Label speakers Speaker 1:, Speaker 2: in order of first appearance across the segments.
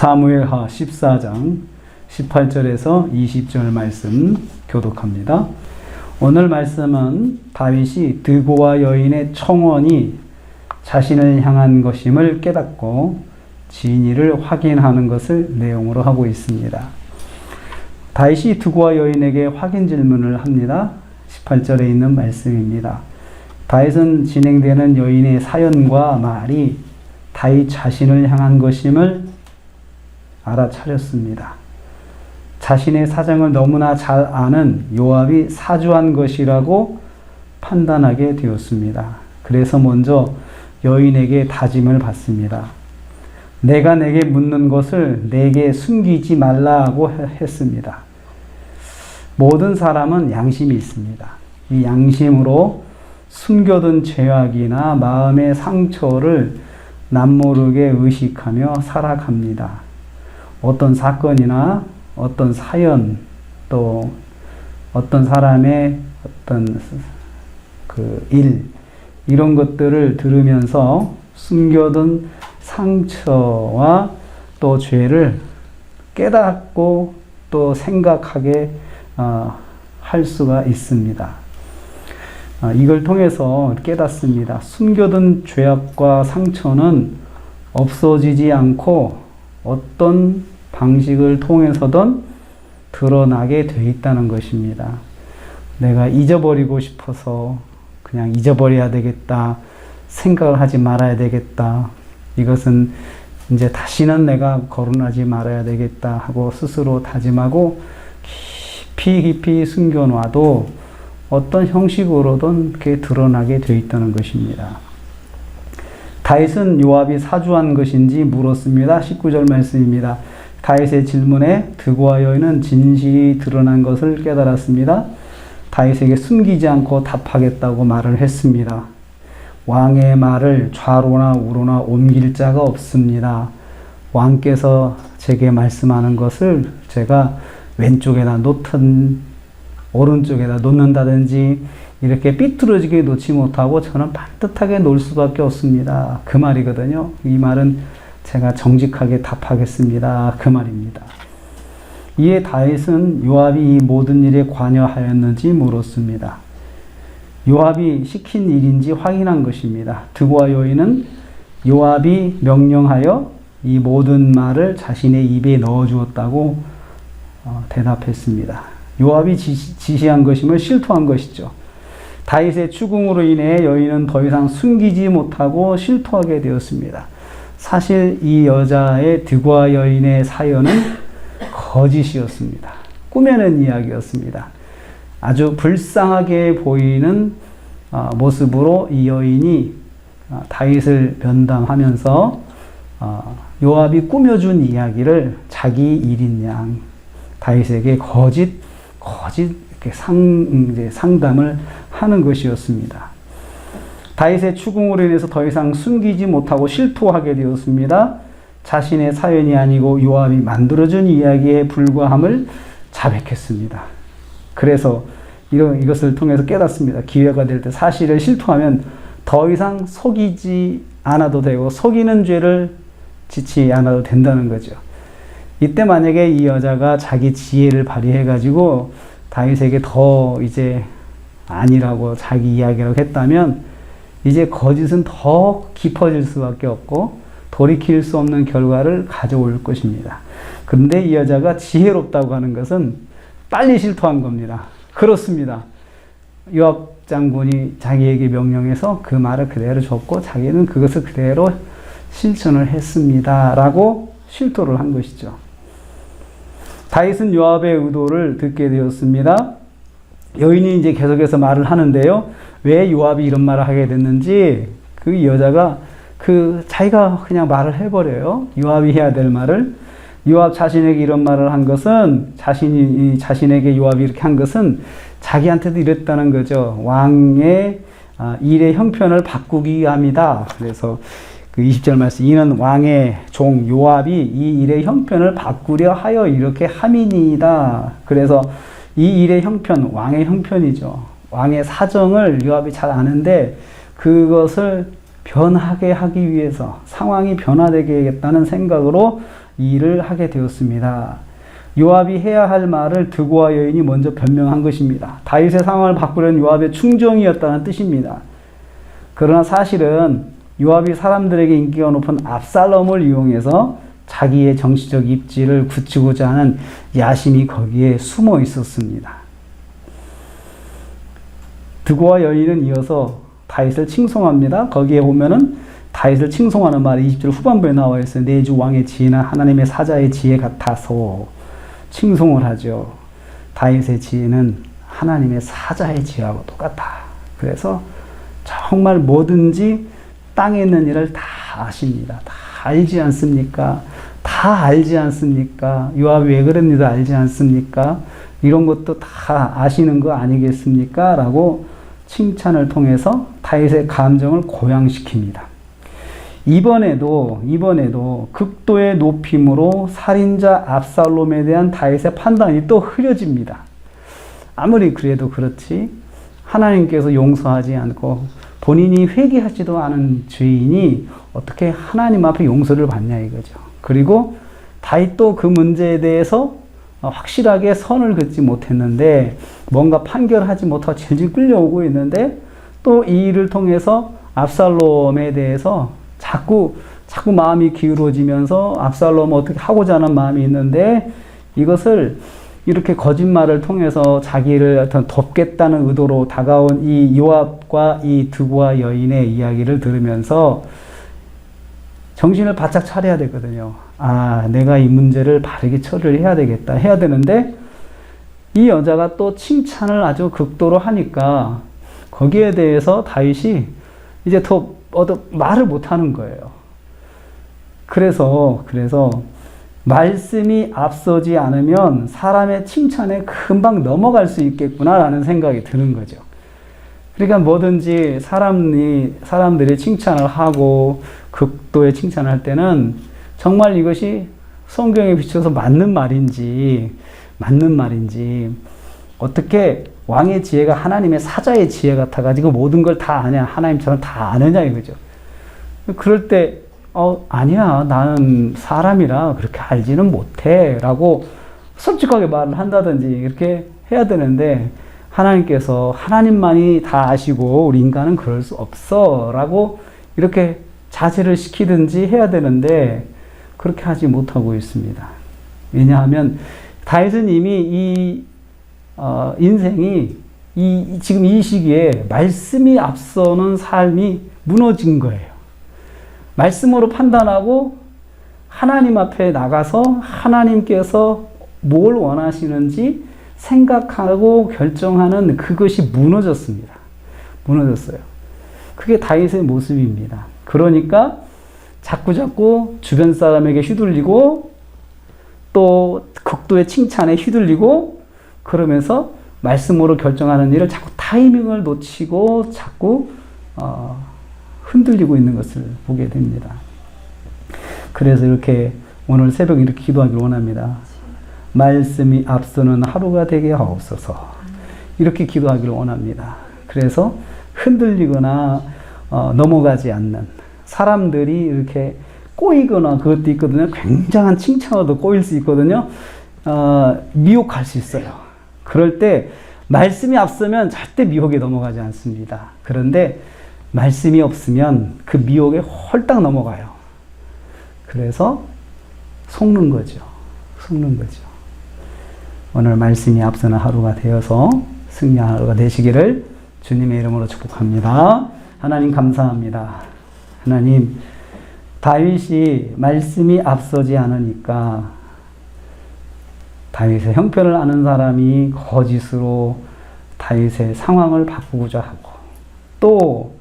Speaker 1: 사무엘하 14장 18절에서 20절 말씀 교독합니다. 오늘 말씀은 다윗이 드고와 여인의 청원이 자신을 향한 것임을 깨닫고 진위를 확인하는 것을 내용으로 하고 있습니다. 다윗이 드고와 여인에게 확인 질문을 합니다. 18절에 있는 말씀입니다. 다윗은 진행되는 여인의 사연과 말이 다윗 자신을 향한 것임을 알아차렸습니다. 자신의 사정을 너무나 잘 아는 요압이 사주한 것이라고 판단하게 되었습니다. 그래서 먼저 여인에게 다짐을 받습니다. 내가 내게 묻는 것을 내게 숨기지 말라고 했습니다. 모든 사람은 양심이 있습니다. 이 양심으로 숨겨둔 죄악이나 마음의 상처를 남모르게 의식하며 살아갑니다. 어떤 사건이나 어떤 사연 또 어떤 사람의 어떤 그 일 이런 것들을 들으면서 숨겨둔 상처와 또 죄를 깨닫고 또 생각하게 어, 할 수가 있습니다. 어, 이걸 통해서 깨닫습니다. 숨겨둔 죄악과 상처는 없어지지 않고 어떤 방식을 통해서든 드러나게 돼 있다는 것입니다. 내가 잊어버리고 싶어서 그냥 잊어버려야 되겠다. 생각을 하지 말아야 되겠다. 이것은 이제 다시는 내가 거론하지 말아야 되겠다 하고 스스로 다짐하고 깊이 깊이 숨겨놔도 어떤 형식으로든 그게 드러나게 되어 있다는 것입니다. 다윗은 요압이 사주한 것인지 물었습니다. 19절 말씀입니다. 다윗의 질문에 드고와 여인은 진실이 드러난 것을 깨달았습니다. 다윗에게 숨기지 않고 답하겠다고 말을 했습니다. 왕의 말을 좌로나 우로나 옮길 자가 없습니다. 왕께서 제게 말씀하는 것을 제가 왼쪽에다 놓든 오른쪽에다 놓는다든지 이렇게 삐뚤어지게 놓지 못하고 저는 반듯하게 놓을 수밖에 없습니다. 그 말이거든요. 이 말은 제가 정직하게 답하겠습니다. 그 말입니다. 이에 다윗은 요압이 이 모든 일에 관여하였는지 물었습니다. 요압이 시킨 일인지 확인한 것입니다. 드고와 여인은 요압이 명령하여 이 모든 말을 자신의 입에 넣어 주었다고 어, 대답했습니다. 요압이 지시, 한 것임을 실토한 것이죠. 다윗의 추궁으로 인해 여인은 더 이상 숨기지 못하고 실토하게 되었습니다. 사실 이 여자의 드과 여인의 사연은 거짓이었습니다. 꾸며낸 이야기였습니다. 아주 불쌍하게 보이는 어, 모습으로 이 여인이 어, 다윗을 면담하면서 어, 요압이 꾸며준 이야기를 자기 일인 양 다윗에게 거짓 거짓 이렇게 상 이제 상담을 하는 것이었습니다. 다윗의 추궁으로 인해서 더 이상 숨기지 못하고 실토하게 되었습니다. 자신의 사연이 아니고 요압이 만들어준 이야기에 불과함을 자백했습니다. 그래서 이런 이것을 통해서 깨닫습니다. 기회가 될 때 사실을 실토하면 더 이상 속이지 않아도 되고 속이는 죄를 짓지 않아도 된다는 거죠. 이때 만약에 이 여자가 자기 지혜를 발휘해 가지고 다윗에게 더 이제 아니라고 자기 이야기라고 했다면 이제 거짓은 더 깊어질 수밖에 없고 돌이킬 수 없는 결과를 가져올 것입니다. 그런데 이 여자가 지혜롭다고 하는 것은 빨리 실토한 겁니다. 그렇습니다. 요압 장군이 자기에게 명령해서 그 말을 그대로 줬고 자기는 그것을 그대로 실천을 했습니다. 라고 실토를 한 것이죠. 다윗은 요압의 의도를 듣게 되었습니다. 여인이 이제 계속해서 말을 하는데요. 왜 요압이 이런 말을 하게 됐는지 그 여자가 그 자기가 그냥 말을 해버려요. 요압이 해야 될 말을 요압 자신에게 이런 말을 한 것은 자신이 자신에게 요압이 이렇게 한 것은 자기한테도 이랬다는 거죠. 왕의 아, 일의 형편을 바꾸기 위함이다. 그래서 그 20절 말씀 이는 왕의 종 요압이 이 일의 형편을 바꾸려 하여 이렇게 함이니이다. 그래서 이 일의 형편 왕의 형편이죠. 왕의 사정을 요압이 잘 아는데 그것을 변하게 하기 위해서 상황이 변화되게 하겠다는 생각으로 이 일을 하게 되었습니다. 요압이 해야 할 말을 드고와 여인이 먼저 변명한 것입니다. 다윗의 상황을 바꾸려는 요압의 충정이었다는 뜻입니다. 그러나 사실은 요압이 사람들에게 인기가 높은 압살롬을 이용해서 자기의 정치적 입지를 굳히고자 하는 야심이 거기에 숨어 있었습니다. 드고와 여인은 이어서 다윗을 칭송합니다. 거기에 보면은 다윗을 칭송하는 말이 20절 후반부에 나와 있어요. 내주 왕의 지혜는 하나님의 사자의 지혜 같아서 칭송을 하죠. 다윗의 지혜는 하나님의 사자의 지혜하고 똑같다. 그래서 정말 뭐든지 땅에 있는 일을 다 아십니다. 다 알지 않습니까? 다 알지 않습니까? 요압이 왜 그랬는지도 알지 않습니까? 이런 것도 다 아시는 거 아니겠습니까? 라고 칭찬을 통해서 다윗의 감정을 고양시킵니다. 이번에도 이번에도 극도의 높임으로 살인자 압살롬에 대한 다윗의 판단이 또 흐려집니다. 아무리 그래도 그렇지 하나님께서 용서하지 않고 본인이 회개하지도 않은 죄인이 어떻게 하나님 앞에 용서를 받냐 이거죠. 그리고 다윗도 그 문제에 대해서 확실하게 선을 긋지 못했는데 뭔가 판결하지 못하고 질질 끌려오고 있는데 또 이 일을 통해서 압살롬에 대해서 자꾸 자꾸 마음이 기울어지면서 압살롬 어떻게 하고자 하는 마음이 있는데 이것을 이렇게 거짓말을 통해서 자기를 어떤 돕겠다는 의도로 다가온 이 요압과 이 두고와 여인의 이야기를 들으면서 정신을 바짝 차려야 되거든요. 아, 내가 이 문제를 바르게 처리를 해야 되겠다. 해야 되는데 이 여자가 또 칭찬을 아주 극도로 하니까 거기에 대해서 다윗이 이제 더 얻어 말을 못 하는 거예요. 그래서 그래서 말씀이 앞서지 않으면 사람의 칭찬에 금방 넘어갈 수 있겠구나라는 생각이 드는 거죠. 그러니까 뭐든지 사람이 사람들이 칭찬을 하고 극도의 칭찬을 할 때는 정말 이것이 성경에 비춰서 맞는 말인지 맞는 말인지 어떻게 왕의 지혜가 하나님의 사자의 지혜 같아가지고 모든 걸 다 아냐 하나님처럼 다 아느냐 이거죠. 그럴 때 어, 아니야 나는 사람이라 그렇게 알지는 못해라고 솔직하게 말을 한다든지 이렇게 해야 되는데 하나님께서 하나님만이 다 아시고 우리 인간은 그럴 수 없어 라고 이렇게 자제를 시키든지 해야 되는데 그렇게 하지 못하고 있습니다. 왜냐하면 다윗은 이미 이 어, 인생이 이 지금 이 시기에 말씀이 앞서는 삶이 무너진 거예요. 말씀으로 판단하고 하나님 앞에 나가서 하나님께서 뭘 원하시는지 생각하고 결정하는 그것이 무너졌습니다. 무너졌어요. 그게 다윗의 모습입니다. 그러니까 자꾸 자꾸 주변 사람에게 휘둘리고 또 극도의 칭찬에 휘둘리고 그러면서 말씀으로 결정하는 일을 자꾸 타이밍을 놓치고 자꾸 어, 흔들리고 있는 것을 보게 됩니다. 그래서 이렇게 오늘 새벽 이렇게 기도하길 원합니다. 말씀이 앞서는 하루가 되게 하옵소서. 이렇게 기도하기를 원합니다. 그래서 흔들리거나 어, 넘어가지 않는 사람들이 이렇게 꼬이거나 그것도 있거든요. 굉장한 칭찬으로도 꼬일 수 있거든요. 어, 미혹할 수 있어요. 그럴 때 말씀이 앞서면 절대 미혹에 넘어가지 않습니다. 그런데 말씀이 없으면 그 미혹에 홀딱 넘어가요. 그래서 속는 거죠. 속는 거죠. 오늘 말씀이 앞서는 하루가 되어서 승리하는 하루가 되시기를 주님의 이름으로 축복합니다. 하나님 감사합니다. 하나님 다윗이 말씀이 앞서지 않으니까 다윗의 형편을 아는 사람이 거짓으로 다윗의 상황을 바꾸고자 하고 또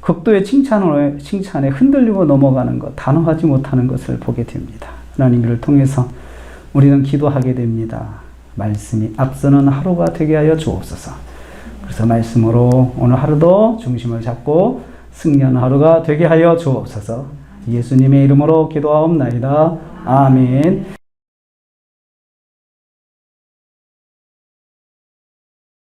Speaker 1: 극도의 칭찬에, 칭찬에 흔들리고 넘어가는 것, 단호하지 못하는 것을 보게 됩니다. 하나님 이를 통해서 우리는 기도하게 됩니다. 말씀이 앞서는 하루가 되게 하여 주옵소서. 그래서 말씀으로 오늘 하루도 중심을 잡고 승리하는 하루가 되게 하여 주옵소서. 예수님의 이름으로 기도하옵나이다. 아멘.